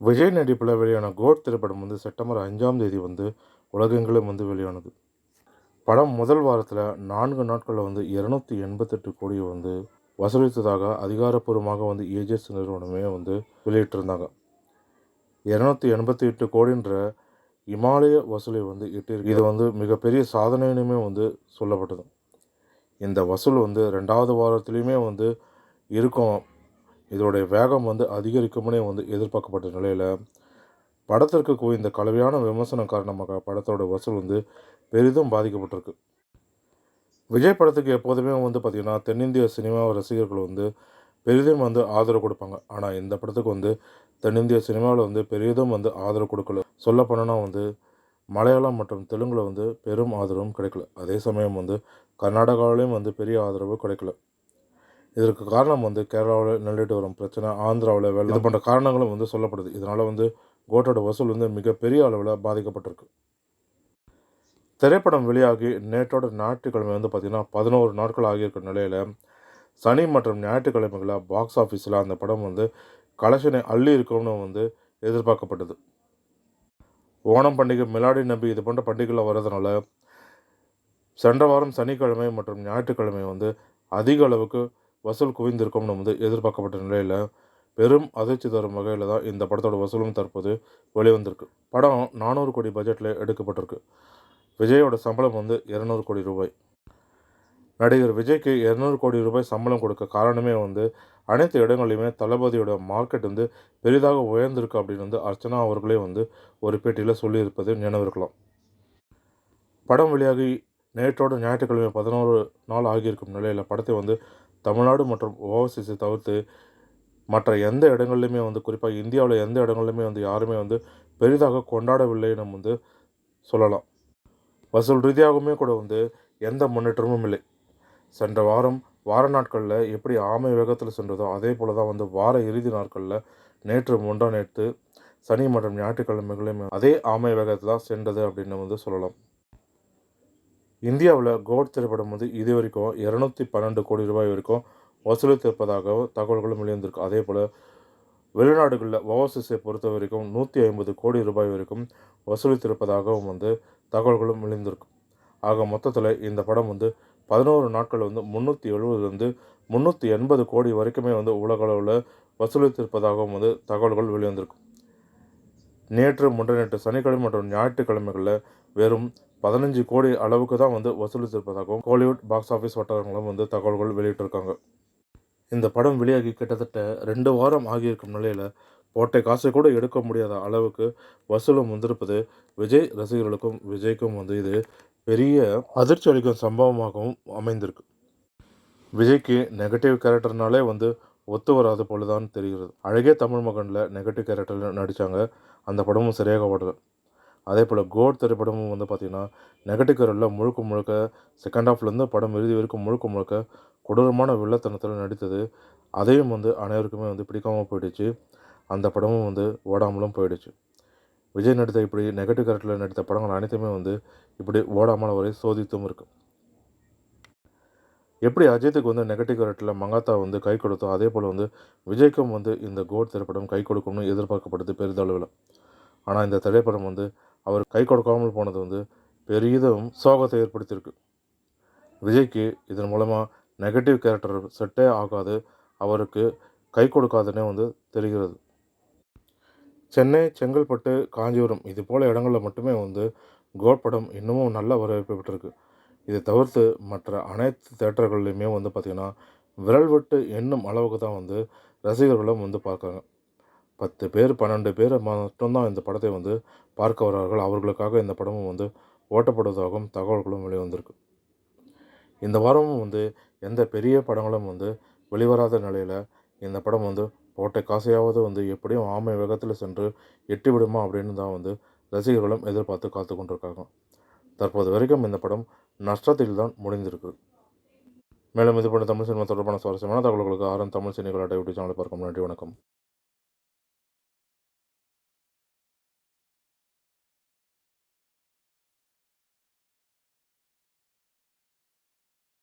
விஜய் நடிப்பில் வெளியான கோட் திரைப்படம் வந்து செப்டம்பர் அஞ்சாம் தேதி வந்து உலகெங்கிலும் வந்து வெளியானது. படம் முதல் வாரத்தில் நான்கு நாட்களில் வந்து இரநூத்தி எண்பத்தெட்டு கோடியை வந்து வசூலித்ததாக அதிகாரப்பூர்வமாக வந்து ஏஜெஸ் நிறுவனமே வந்து வெளியிட்டிருந்தாங்க. இரநூத்தி எண்பத்தி எட்டு கோடின்ற இமாலய வசூலை வந்து எட்டியிருக்கு. இது வந்து மிகப்பெரிய சாதனையினுமே வந்து சொல்லப்பட்டது. இந்த வசூல் வந்து ரெண்டாவது வாரத்துலேயுமே வந்து இருக்கும் இதோடைய வேகம் வந்து அதிகரிக்கும்னே வந்து எதிர்பார்க்கப்பட்ட நிலையில் படத்திற்கு குவிந்த கலவையான விமர்சனம் காரணமாக படத்தோட வசூல் வந்து பெரிதும் பாதிக்கப்பட்டிருக்கு. விஜய் படத்துக்கு எப்போதுமே வந்து பார்த்திங்கன்னா தென்னிந்திய சினிமா ரசிகர்கள் வந்து பெரிதும் வந்து ஆதரவு கொடுப்பாங்க. ஆனால் இந்த படத்துக்கு வந்து தென்னிந்திய சினிமாவில் வந்து பெரிதும் வந்து ஆதரவு கொடுக்கல. சொல்ல போனோன்னா வந்து மலையாளம் மற்றும் தெலுங்கில் வந்து பெரும் ஆதரவும் கிடைக்கல. அதே சமயம் வந்து கர்நாடகாவிலையும் வந்து பெரிய ஆதரவு கிடைக்கல. இதற்கு காரணம் வந்து கேரளாவில் நிலவிட்டு வரும் பிரச்சனை ஆந்திராவில் வெள்ளம். இது போன்ற காரணங்களும் வந்து சொல்லப்படுது. இதனால் வந்து கோட்டோட வசூல் வந்து மிகப்பெரிய அளவில் பாதிக்கப்பட்டிருக்கு. திரைப்படம் வெளியாகி நேற்றோட ஞாயிற்றுக்கிழமை வந்து பார்த்திங்கன்னா பதினோரு நாட்கள் ஆகியிருக்க நிலையில் சனி மற்றும் ஞாயிற்றுக்கிழமைகளில் பாக்ஸ் ஆஃபீஸில் அந்த படம் வந்து கலெக்ஷனை அள்ளி இருக்கும்னு வந்து எதிர்பார்க்கப்பட்டது. ஓணம் பண்டிகை மிலாடி நம்பி இது போன்ற பண்டிகைகள் வர்றதுனால சென்ற வாரம் சனிக்கிழமை மற்றும் ஞாயிற்றுக்கிழமை வந்து அதிக அளவுக்கு வசூல் குவிந்திருக்கும்னு வந்து எதிர்பார்க்கப்பட்ட நிலையில் பெரும் அதிர்ச்சி தரும் வகையில் தான் இந்த படத்தோட வசூலும் தற்போது வெளிவந்திருக்கு. படம் நானூறு கோடி பட்ஜெட்டில் எடுக்கப்பட்டிருக்கு. விஜயோட சம்பளம் வந்து இரநூறு கோடி ரூபாய். நடிகர் விஜய்க்கு இரநூறு கோடி ரூபாய் சம்பளம் கொடுக்க காரணமே வந்து அனைத்து இடங்களையுமே தளபதியோட மார்க்கெட் வந்து பெரிதாக உயர்ந்திருக்கு அப்படின்னு வந்து அர்ச்சனா அவர்களே வந்து ஒரு பேட்டியில் சொல்லியிருப்பது நினைவிருக்கலாம். படம் வெளியாகி நேற்றோட ஞாயிற்றுக்கிழமை பதினோரு நாள் ஆகியிருக்கும் நிலையில் படத்தை வந்து தமிழ்நாடு மற்றும் ஓவர்சீஸை தவிர்த்து மற்ற எந்த இடங்கள்லையுமே வந்து குறிப்பாக இந்தியாவில் எந்த இடங்கள்லையுமே வந்து யாருமே வந்து பெரிதாக கொண்டாடவில்லை நம்ம வந்து சொல்லலாம். வசூல் ரீதியாகவுமே கூட வந்து எந்த முன்னேற்றமும் இல்லை. சென்ற வாரம் வார நாட்களில் எப்படி ஆமை வேகத்தில் சென்றதோ அதே போல் தான் வந்து வார இறுதி நாட்களில் நேற்று முண்டா நேற்று சனி மற்றும் ஞாயிற்றுக்கிழமைகளையும் அதே ஆமை வேகத்தில் தான் சென்றது அப்படின்னு வந்து சொல்லலாம். இந்தியாவில் கோட் திரைப்படம் வந்து இது வரைக்கும் இரநூத்தி பன்னெண்டு கோடி ரூபாய் வரைக்கும் வசூலித்திருப்பதாக தகவல்களும் வெளிவந்திருக்கு. அதே போல் வெளிநாடுகளில் ஓவர்சீஸை பொறுத்த வரைக்கும் நூற்றி ஐம்பது கோடி ரூபாய் வரைக்கும் வசூலித்திருப்பதாகவும் வந்து தகவல்களும் விழுந்திருக்கும் ஆக மொத்தத்தில் இந்த படம் வந்து பதினோரு நாட்கள் வந்து முந்நூற்றி எழுபதுலேருந்து முந்நூற்றி எண்பது கோடி வரைக்குமே வந்து உலக அளவில் வசூலித்திருப்பதாகவும் வந்து தகவல்கள் வெளிவந்திருக்கும் நேற்று முன்றைய சனிக்கிழமை மற்றும் ஞாயிற்றுக்கிழமைகளில் வெறும் பதினஞ்சு கோடி அளவுக்கு தான் வந்து வசூலித்திருப்பதாகவும் கோலிவுட் பாக்ஸ் ஆஃபீஸ் வட்டாரங்களும் வந்து தகவல்கள் வெளியிட்டிருக்காங்க. இந்த படம் வெளியாகி கிட்டத்தட்ட ரெண்டு வாரம் ஆகியிருக்கும் நிலையில் போட்டை காசை கூட எடுக்க முடியாத அளவுக்கு வசூலும் வந்திருப்பது விஜய் ரசிகர்களுக்கும் விஜய்க்கும் வந்து இது பெரிய அதிர்ச்சி அளிக்கும் சம்பவமாகவும் அமைந்திருக்கு. விஜய்க்கு நெகட்டிவ் கேரக்டர்னாலே வந்து ஒத்து வராது போல தான் தெரிகிறது. அழகே தமிழ் மகனில் நெகட்டிவ் கேரக்டரில் நடித்தாங்க அந்த படமும் சரியாக ஓடல. அதே போல் கோட் திரைப்படமும் வந்து பார்த்திங்கன்னா நெகட்டிவ் கேரக்டரில் முழுக்க முழுக்க செகண்ட் ஹாஃப்லேருந்து படம் இறுதி வரைக்கும் முழுக்க முழுக்க கொடூரமான வில்லத்தனத்தில் நடித்தது. அதையும் வந்து அனைவருக்குமே வந்து பிடிக்காமல் போயிடுச்சு. அந்த படமும் வந்து ஓடாமலும் போயிடுச்சு. விஜய் நடித்த இப்படி நெகட்டிவ் கரெக்டில் நடித்த படங்கள் அனைத்துமே வந்து இப்படி ஓடாமல் வரை சோதித்தும் இருக்குது எப்படி அஜித்துக்கு வந்து நெகட்டிவ் கரெக்டில் மங்காத்தா வந்து கை கொடுத்தோ அதே போல் வந்து விஜய்க்கும் வந்து இந்த கோட் திரைப்படம் கை கொடுக்கணும்னு எதிர்பார்க்கப்படுது பெரிதளவில். ஆனால் இந்த திரைப்படம் வந்து அவர் கை கொடுக்காமல் போனது வந்து பெரிதும் சோகத்தை ஏற்படுத்தியிருக்கு. விஜய்க்கு இதன் மூலமாக நெகட்டிவ் கேரக்டர் செட்டே ஆகாது அவருக்கு கை கொடுக்காதுன்னே வந்து தெரிகிறது. சென்னை செங்கல்பட்டு காஞ்சிபுரம் இது போல் இடங்களில் மட்டுமே வந்து கோட் படம் இன்னமும் நல்ல வரவேற்பு பெற்றிருக்கு. இதை தவிர்த்து மற்ற அனைத்து தேட்டர்கள்லையுமே வந்து பார்த்திங்கன்னா விரல் விட்டு எண்ணும் அளவுக்கு தான் வந்து ரசிகர்களும் வந்து பார்க்குறாங்க. பத்து பேர் பன்னெண்டு பேர் மட்டும்தான் இந்த படத்தை வந்து பார்க்க வருவார்கள் அவர்களுக்காக இந்த படமும் வந்து ஓட்டப்படுவதாகவும் தகவல்களும் வெளிவந்திருக்கு. இந்த வாரமும் வந்து எந்த பெரிய படங்களும் வந்து வெளிவராத நிலையில் இந்த படம் வந்து போட்ட காசையாவது வந்து எப்படியும் ஆமை வேகத்தில் சென்று எட்டி விடுமா அப்படின்னு தான் வந்து ரசிகர்களும் எதிர்பார்த்து காத்து கொண்டிருக்காங்க. தற்போது வரைக்கும் இந்த படம் நஷ்டத்தில் தான் முடிந்திருக்கு. மேலும் இது போன்ற தமிழ் சினிமா தொடர்பான சுவாரஸ்யமான தகவல்களுக்கு ஆரம் தமிழ் சினிகள் யூடியூப் சேனலை பார்க்கும் நன்றி வணக்கம்.